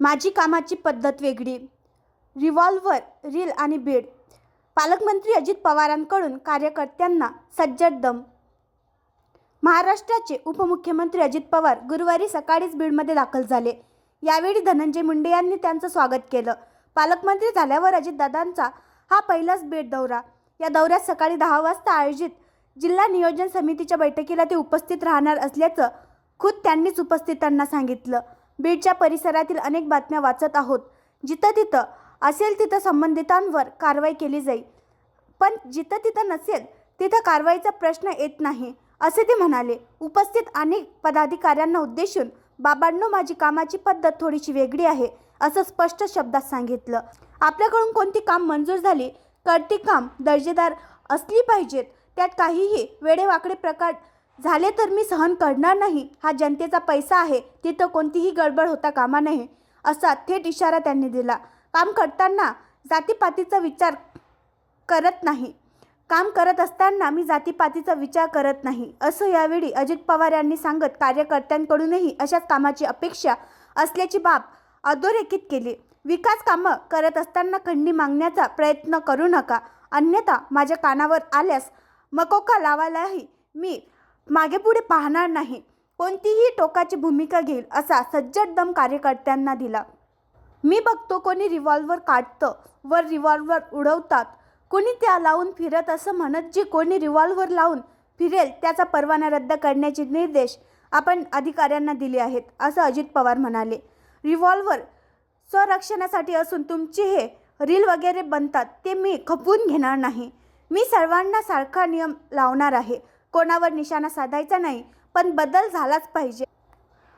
माझी कामाची पद्धत वेगळी. रिव्हॉल्वर रील आणि बीड. पालकमंत्री अजित पवारांकडून कार्यकर्त्यांना सज्जड दम. महाराष्ट्राचे उपमुख्यमंत्री अजित पवार गुरुवारी सकाळीच बीडमध्ये दाखल झाले. यावेळी धनंजय मुंडे यांनी त्यांचं स्वागत केलं. पालकमंत्री झाल्यावर अजितदादांचा हा पहिलाच बीड दौरा. या दौऱ्यात सकाळी दहा वाजता आयोजित जिल्हा नियोजन समितीच्या बैठकीला ते उपस्थित राहणार असल्याचं खुद त्यांनीच उपस्थितांना सांगितलं. बीडच्या परिसरातील अनेक बातम्या वाचत आहोत. जिथं तिथं असेल तिथं संबंधितांवर कारवाई केली जाईल. पण जिथं तिथं नसेल तिथं कारवाईचा प्रश्न येत नाही असे ते म्हणाले. उपस्थित अनेक पदाधिकाऱ्यांना उद्देशून बाबांनो माझी कामाची पद्धत थोडीशी वेगळी आहे असं स्पष्ट शब्दात सांगितलं. आपल्याकडून कोणती काम मंजूर झाली? करती काम दर्जेदार असली पाहिजेत. त्यात काहीही वेडेवाकडे प्रकार झाले तर मी सहन करणार नाही. हा जनतेचा पैसा आहे. तिथं कोणतीही गडबड होता कामा नये असा थेट इशारा त्यांनी दिला. काम करताना जातीपातीचा विचार करत नाही. काम करत असताना मी जातीपातीचा विचार करत नाही. असं यावेळी अजित पवार यांनी सांगत कार्यकर्त्यांकडूनही अशाच कामाची अपेक्षा असल्याची बाब अधोरेखित केली. विकास कामं करत असताना खंडी मागण्याचा प्रयत्न करू नका. अन्यथा माझ्या कानावर आल्यास मकोका लावायलाही मी मागे पुढे पाहणार नाही. कोणतीही टोकाची भूमिका घेईल असा सज्जड दम कार्यकर्त्यांना दिला. मी बघतो कोणी रिव्हॉल्वर काढतं वर रिव्हॉल्वर उडवतात. कोणी त्या लावून फिरत असं म्हणत जे कोणी रिव्हॉल्वर लावून फिरेल त्याचा परवाना रद्द करण्याचे निर्देश आपण अधिकाऱ्यांना दिले आहेत असं अजित पवार म्हणाले. रिव्हॉल्वर स्वरक्षणासाठी असून तुमचे हे रील वगैरे बनतात ते मी खपवून घेणार नाही. मी सर्वांना सारखा नियम लावणार आहे. कोणावर निशाणा साधायचा नाही पण बदल झालाच पाहिजे.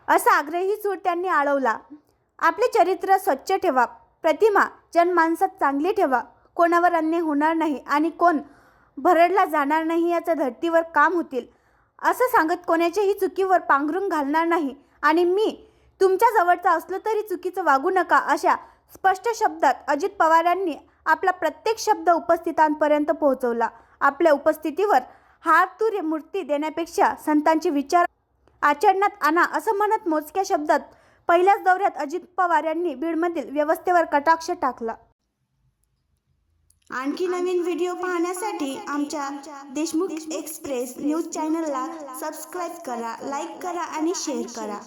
असा आग्रही सूर त्यांनी आळवला. आपले चरित्र स्वच्छ ठेवा. प्रतिमा जनमानसात चांगली ठेवा. कोणावर अन्याय होणार नाही आणि कोण भरडला जाणार नाही याचं धर्तीवर काम होतील. असं सांगत कोणाच्याही चुकीवर पांघरून घालणार नाही. आणि मी तुमच्या जवळचा असलो तरी चुकीचं वागू नका अशा स्पष्ट शब्दात अजित पवारांनी आपला प्रत्येक शब्द उपस्थितांपर्यंत पोहोचवला. आपल्या उपस्थितीवर हातुर्य मूर्ती देण्यापेक्षा संतांचे विचार आचरणात आणा असं म्हणत मोजक्या शब्दात पहिल्याच दौऱ्यात अजित पवार यांनी बीडमधील व्यवस्थेवर कटाक्ष टाकला. आणखी नवीन व्हिडिओ पाहण्यासाठी आमच्या देशमुख एक्सप्रेस न्यूज चॅनलला सबस्क्राईब करा लाईक करा आणि शेअर करा.